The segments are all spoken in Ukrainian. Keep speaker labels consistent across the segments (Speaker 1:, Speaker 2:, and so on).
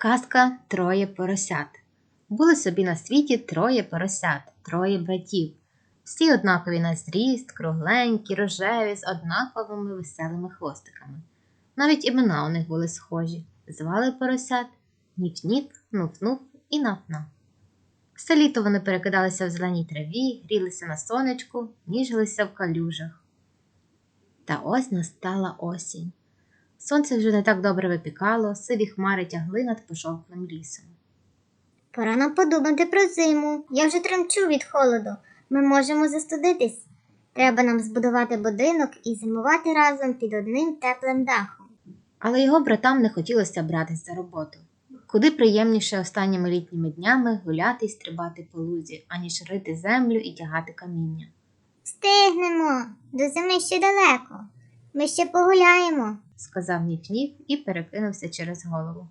Speaker 1: Казка Троє поросят. Були собі на світі троє поросят, троє братів. Всі однакові на зріст, кругленькі, рожеві, з однаковими веселими хвостиками. Навіть імена у них були схожі. Звали поросят Ніф-Ніф, Нуф-Нуф і Наф-Наф. Все літо вони перекидалися в зеленій траві, грілися на сонечку, ніжилися в калюжах. Та ось настала осінь. Сонце вже не так добре випікало, сиві хмари тягли над пожовклим лісом.
Speaker 2: Пора нам подумати про зиму. Я вже тремчу від холоду. Ми можемо застудитись. Треба нам збудувати будинок і зимувати разом під одним теплим дахом.
Speaker 1: Але його братам не хотілося братись за роботу. Куди приємніше останніми літніми днями гуляти й стрибати по лузі, аніж рити землю і тягати каміння.
Speaker 2: Встигнемо. До зими ще далеко. Ми ще погуляємо.
Speaker 1: Сказав Ніф-Ніф і перекинувся через голову.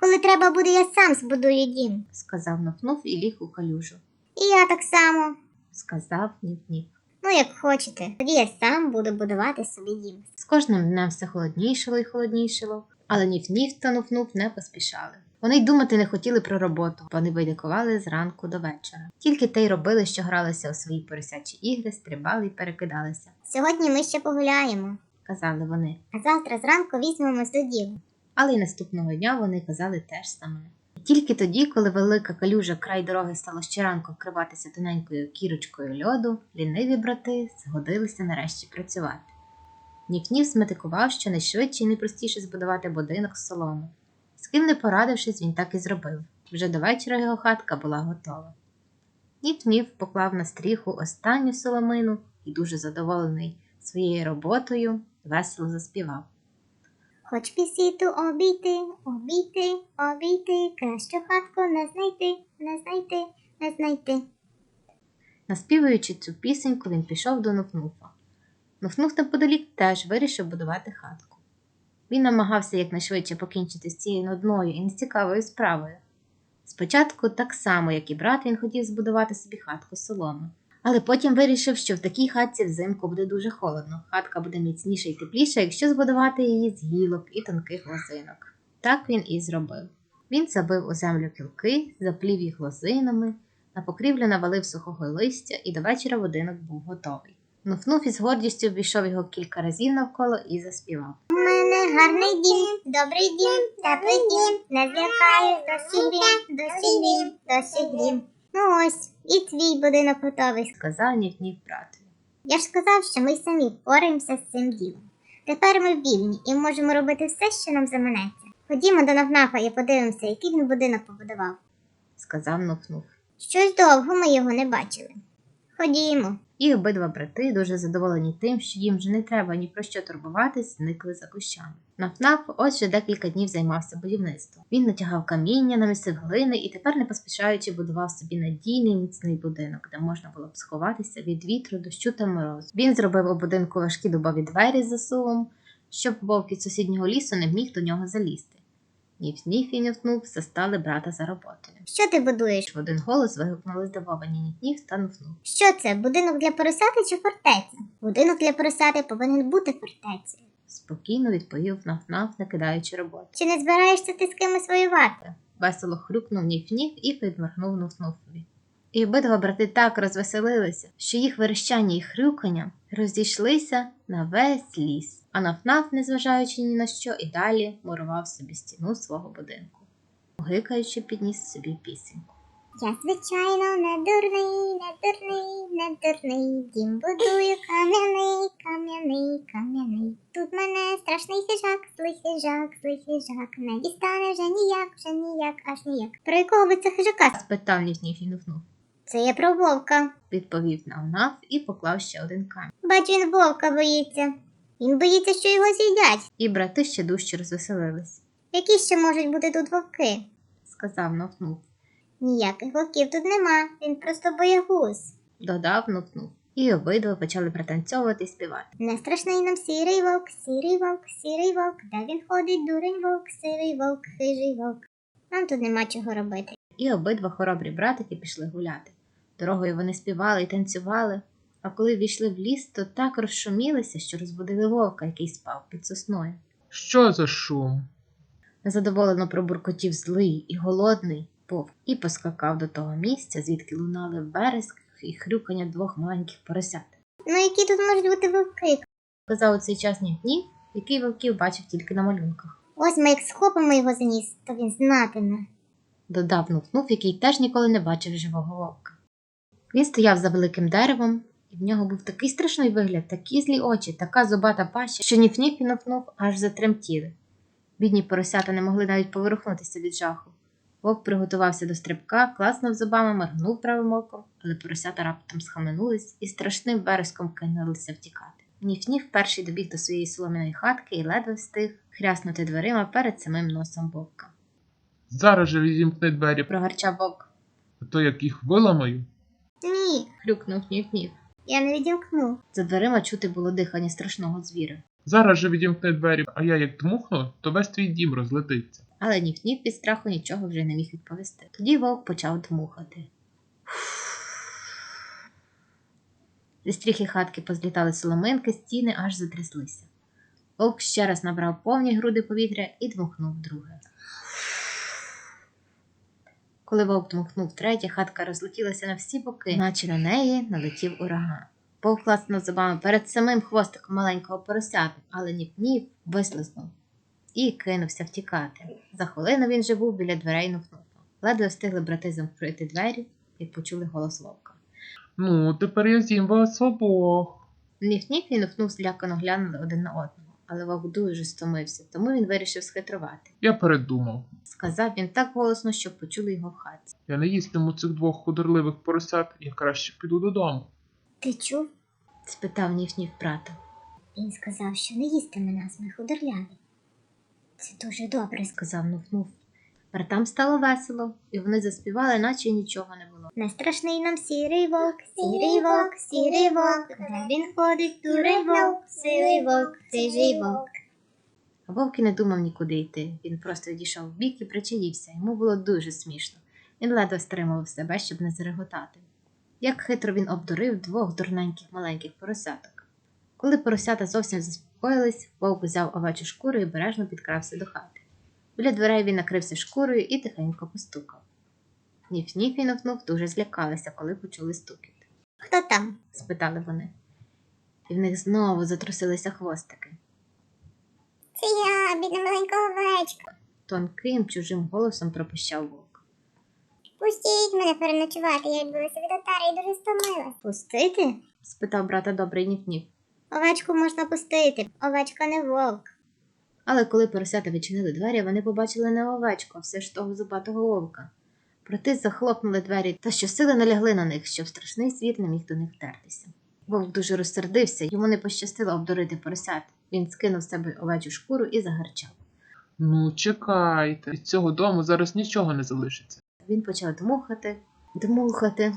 Speaker 2: Коли треба буде, я сам збудую дім.
Speaker 1: Сказав Нуф-Нуф і ліг у калюжу.
Speaker 2: І я так само.
Speaker 1: Сказав Ніф-Ніф.
Speaker 2: Ну, як хочете. Тоді я сам буду будувати собі дім.
Speaker 1: З кожним днем все холоднішало і холоднішало, але Ніф-Ніф та Нуф-Нуф не поспішали. Вони й думати не хотіли про роботу, вони байдикували зранку до вечора. Тільки те й робили, що гралися у свої поросячі ігри, стрибали й перекидалися,
Speaker 2: Сьогодні ми ще погуляємо,
Speaker 1: казали вони.
Speaker 2: а завтра зранку візьмемось до діла.
Speaker 1: Але й наступного дня вони казали теж саме. Тільки тоді, коли велика калюжа край дороги стало щоранку вкриватися тоненькою кірочкою льоду, ліниві брати згодилися нарешті працювати. Ніф-Ніф зметикував, що найшвидше і найпростіше збудувати будинок з соломи. З ким не порадившись, він так і зробив. Вже до вечора його хатка була готова. Ніф-Ніф поклав на стріху останню соломину і, дуже задоволений своєю роботою, весело заспівав.
Speaker 2: Хоч пісіту обійти, обійти, обійти, кращу хатку не знайти, не знайти, не знайти.
Speaker 1: Наспівуючи цю пісеньку, він пішов до Нуфнуфа. Нуфнуф неподалік теж вирішив будувати хатку. Він намагався якнайшвидше покінчити з цією нудною і нецікавою справою. Спочатку, так само, як і брат, він хотів збудувати собі хатку соломи, але потім вирішив, що в такій хатці взимку буде дуже холодно. Хатка буде міцніша і тепліша, якщо збудувати її з гілок і тонких лозинок. Так він і зробив. Він забив у землю кілки, заплів їх лозинами, на покрівлю навалив сухого листя, і до вечора будинок був готовий. Нуфнув із гордістю обійшов його кілька разів навколо і заспівав.
Speaker 2: У мене гарний дім, добрий дім, теплий дім, не злякає, досі грім, досі грім, досі грім. Ну ось, і твій будинок готовий.
Speaker 1: Сказав Ніф-Ніф братові.
Speaker 2: Я ж сказав, що ми самі впораємося з цим ділом. Тепер ми вільні і можемо робити все, що нам заманеться. Ходімо до Навнафа і подивимося, який він будинок побудував.
Speaker 1: Сказав Нуфнув.
Speaker 2: Щось довго ми його не бачили. Ходімо.
Speaker 1: І обидва брати, дуже задоволені тим, що їм вже не треба ні про що турбуватись, зникли за кущами. Нафнаф ось вже декілька днів займався будівництвом. Він натягав каміння, намісив глини і тепер, не поспішаючи, будував собі надійний міцний будинок, де можна було б сховатися від вітру, дощу та морозу. Він зробив у будинку важкі дубові двері з засувом, щоб вовк із сусіднього лісу не міг до нього залізти. Ніф-ніф і нюфнув застали брата за роботою.
Speaker 2: Що ти будуєш?
Speaker 1: В один голос вигукнули здивовані Ніф-Ніф та нуфнув.
Speaker 2: Що це? Будинок для поросяти чи фортеця? Будинок для поросяти повинен бути фортецею.
Speaker 1: Спокійно відповів Нафнаф, не кидаючи роботи.
Speaker 2: Чи не збираєшся ти з кимось воювати?
Speaker 1: Весело хрюкнув ніф-ніф і підморгнув Нуфнуфові. І обидва брати так розвеселилися, що їх верещання і хрюкання розійшлися на весь ліс. А Нафнаф, незважаючи ні на що, і далі мурував собі стіну свого будинку, гикаючи, підніс собі пісеньку.
Speaker 2: Я, звичайно, не дурний, не дурний, не дурний. Дім будую кам'яний, кам'яний, кам'яний. Тут мене страшний хижак, злий хижак, злий хижак. Не дістане вже ніяк, вже ніяк, аж ніяк. Про якого ви це хижака?
Speaker 1: Спитав ніф-ніф і нуфнув.
Speaker 2: Це я про вовка.
Speaker 1: Відповів Навнаф і поклав ще один камінь.
Speaker 2: Бачу, він вовка боїться. Він боїться, що його з'їдять.
Speaker 1: І брати ще дужче розвеселились,
Speaker 2: Які ще можуть бути тут вовки?
Speaker 1: сказав Нуфнув.
Speaker 2: Ніяких вовків тут нема, він просто боягуз.
Speaker 1: Додав Нуфнув. І обидва почали пританцьовувати і співати.
Speaker 2: Не страшний нам сірий вовк, сірий вовк, сірий вовк, де він ходить, дурень вовк, сірий вовк, хижий вовк. Нам тут нема чого робити.
Speaker 1: І обидва хоробрі братики пішли гуляти. Дорогою вони співали і танцювали, а коли війшли в ліс, то так розшумілися, що розбудили вовка, який спав під сосною.
Speaker 3: Що за шум?
Speaker 1: Незадоволено пробуркотів злий і голодний вовк і поскакав до того місця, звідки лунали вереск і хрюкання двох маленьких поросят.
Speaker 2: Ну які тут можуть бути вовки?
Speaker 1: Казав у цей час Нів-Нів, який вовків бачив тільки на малюнках.
Speaker 2: Ось ми як схопимо його за ніс, то він знатиме.
Speaker 1: Додав Нуф-Нуф, який теж ніколи не бачив живого вовка. Він стояв за великим деревом, і в нього був такий страшний вигляд, такі злі очі, така зубата паща, що Ніф-Ніф і Нуф-Нуф аж затремтіли. Бідні поросята не могли навіть поворухнутися від жаху. Вовк приготувався до стрибка, класнув зубами, моргнув правим оком, але поросята раптом схаменулись і страшним вереском кинулися втікати. Ніф-Ніф перший добіг до своєї солом'яної хатки і ледве встиг хряснути дверима перед самим носом вовка.
Speaker 3: Зараз же відімкни двері,
Speaker 1: Прогарчав вовк,
Speaker 3: а то як їх виламаю.
Speaker 1: Хрюкнув Ніф-Ніф.
Speaker 2: я не відімкну.
Speaker 1: За дверима чути було дихання страшного звіра.
Speaker 3: Зараз же відімкни двері, а я як дмухну, то весь твій дім розлетиться.
Speaker 1: Але Ніф-Ніф від страху нічого вже не міг відповісти. Тоді вовк почав дмухати. Зі стріхи хатки позлітали соломинки, стіни аж затряслися. Вовк ще раз набрав повні груди повітря і дмухнув друге. Коли вовк дмухнув третє, хатка розлетілася на всі боки, наче на неї налетів ураган. Вовк класнув зубами перед самим хвостиком маленького поросяти, але ніп-ніп вислизнув і кинувся втікати. За хвилину він же був біля дверей нуфнуфа. Ледве встигли брати замкрити двері, як почули голос вовка.
Speaker 3: Ну, тепер я з'їм вас обох.
Speaker 1: Ніф-ніф і нуфнув злякано глянули один на одного, але вовк дуже стомився, тому він вирішив схитрувати.
Speaker 3: Я передумав.
Speaker 1: Сказав він так голосно, щоб почули його в хаті.
Speaker 3: Я не їстиму цих двох худорливих поросят, я краще піду додому.
Speaker 2: Ти чув?
Speaker 1: спитав Ніф-Ніф брата.
Speaker 2: Він сказав, що не їстиме нас, ми худорляві. Це дуже добре.
Speaker 1: Сказав нуфнув. Братам стало весело, і вони заспівали, наче нічого не було.
Speaker 2: Не страшний нам сірий вовк, сірий вовк, сірий вовк, де він ходить, дурий вовк, сивий вовк, сижий вовк.
Speaker 1: А вовк і не думав нікуди йти. Він просто відійшов в бік і причаївся. Йому було дуже смішно. Він ледве стримував себе, щоб не зареготати. Як хитро він обдурив двох дурненьких маленьких поросяток. Коли поросята зовсім заспокоїлись, вовк взяв овечу шкуру і бережно підкрався до хати. Біля дверей він накрився шкурою і тихенько постукав. Ніф-ніф і нуфнув дуже злякалися, коли почули стукіт.
Speaker 2: Хто там?
Speaker 1: спитали вони. І в них знову затрусилися хвостики.
Speaker 2: Це я, бідна маленька овечка.
Speaker 1: Тонким чужим голосом пропищав вовк.
Speaker 2: Пустіть мене переночувати, я відбулася від отари і дуже стомилась. Пустити?
Speaker 1: спитав брата добрий ніф-ніф.
Speaker 2: Овечку можна пустити. Овечка не вовк.
Speaker 1: Але коли поросята відчинили двері, вони побачили не овечку, а все ж того зубатого вовка. Проте захлопнули двері та щосили налягли на них, щоб страшний звір не міг до них втертися. Вовк дуже розсердився, йому не пощастило обдурити поросят. Він скинув з себе овечу шкуру і загарчав.
Speaker 3: Ну, чекайте, від цього дому зараз нічого не залишиться.
Speaker 1: Він почав дмухати, дмухати.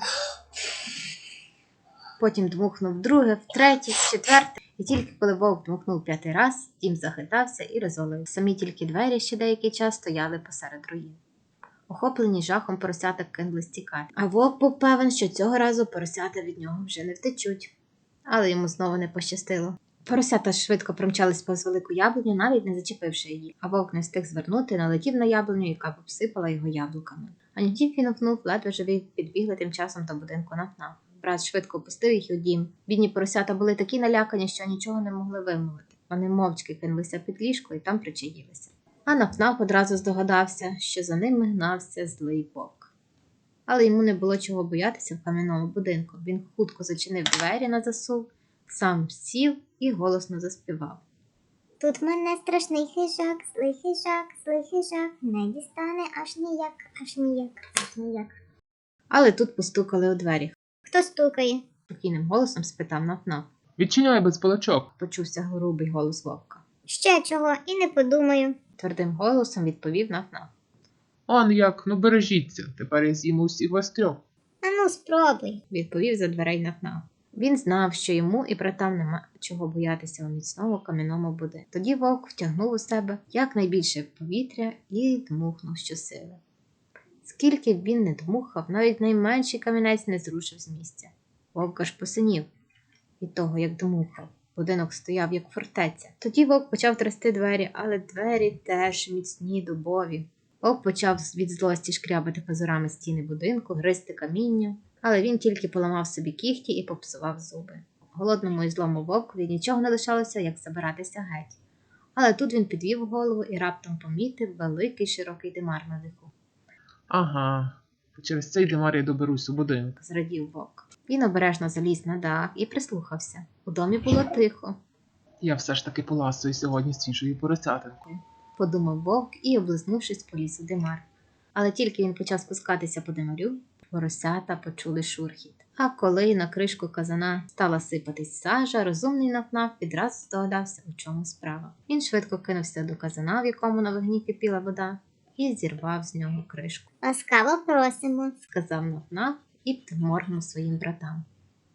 Speaker 1: Потім дмухнув друге, втретє, четверте. І тільки коли вовк дмухнув п'ятий раз, дім захитався і розвалив. Самі тільки двері ще деякий час стояли посеред руїн. Охоплені жахом поросята кинулись тікати. А вовк був певен, що цього разу поросята від нього вже не втечуть. Але йому знову не пощастило. Поросята швидко промчались повз велику яблуню, навіть не зачепивши її, а вовк не встиг звернути, налетів на яблуню, яка обсипала його яблуками. А тільки нуфнув, ледве живі підбігли тим часом до будинку нафнаф. Брат швидко опустив їх у дім. Бідні поросята були такі налякані, що нічого не могли вимовити. Вони мовчки кинулися під ліжко і там причаїлися. А нафнаф одразу здогадався, що за ними гнався злий вовк. Але йому не було чого боятися в кам'яному будинку. Він хутко зачинив двері на засув, сам сів і голосно заспівав.
Speaker 2: Тут мене страшний хижак, злий хижак, злий хижак, не дістане аж ніяк, аж ніяк, аж ніяк.
Speaker 1: Але тут постукали у двері.
Speaker 2: Хто стукає?
Speaker 1: Спокійним голосом спитав нафнаф.
Speaker 3: Відчиняй без балачок.
Speaker 1: Почувся грубий голос вовка.
Speaker 2: Ще чого, і не подумаю.
Speaker 1: Твердим голосом відповів нафнаф.
Speaker 3: Он як, ну бережіться, тепер я з'їм усіх вас трьох.
Speaker 2: Ану, спробуй.
Speaker 1: відповів за дверей нафнаф. Він знав, що йому і братам нема чого боятися у міцному кам'яному будинку. Тоді вовк втягнув у себе якнайбільше повітря і дмухнув щосили. Скільки б він не дмухав, навіть найменший камінець не зрушив з місця. Вовк аж посинів від того, як дмухав. Будинок стояв як фортеця. Тоді вовк почав трясти двері, але двері теж міцні дубові. Вовк почав від злості шкрябати пазурами стіни будинку, гризти каміння, але він тільки поламав собі кіхті і попсував зуби. Голодному і злому вовкові нічого не лишалося, як забиратися геть. Але тут він підвів голову і раптом помітив великий широкий димар на даху.
Speaker 3: Ага. Через цей димар я доберусь у будинок.
Speaker 1: Зрадів вовк. Він обережно заліз на дах і прислухався. У домі було тихо,
Speaker 3: Я все ж таки поласую сьогодні свіжою поросятинкою.
Speaker 1: подумав вовк і, облизнувшись, поліз у димар. Але тільки він почав спускатися по димарю, поросята почули шурхіт. А коли на кришку казана стала сипатись сажа, розумний нафнаф відразу здогадався, у чому справа. Він швидко кинувся до казана, в якому на вогні кипіла вода, і зірвав з нього кришку.
Speaker 2: Ласкаво просимо.
Speaker 1: сказав Нафнаф і підморгнув своїм братам.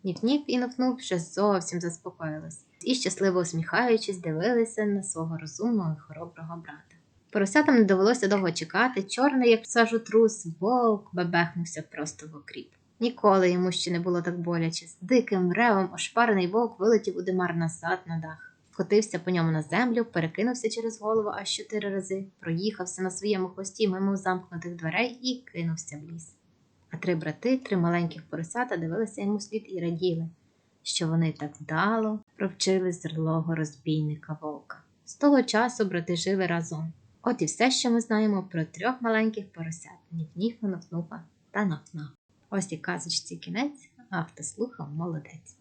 Speaker 1: Ніп-ніп і Нафнув вже зовсім заспокоїлись і, щасливо усміхаючись, дивилися на свого розумного і хороброго брата. Поросятам не довелося довго чекати, чорний, як сажу трус, вовк бебехнувся просто в окріп. Ніколи йому ще не було так боляче. З диким ревом ошпарений вовк вилетів у димар назад на дах. Котився по ньому на землю, перекинувся через голову аж чотири рази, проїхався на своєму хвості мимо замкнутих дверей і кинувся в ліс. А три брати, три маленьких поросята дивилися йому слід і раділи, що вони так вдало провчили зрлого розбійника вовка. З того часу брати жили разом. От і все, що ми знаємо про трьох маленьких поросят Ніф-Ніфа, та Нафнаф. Ось і казочці кінець, а хто слухав, молодець.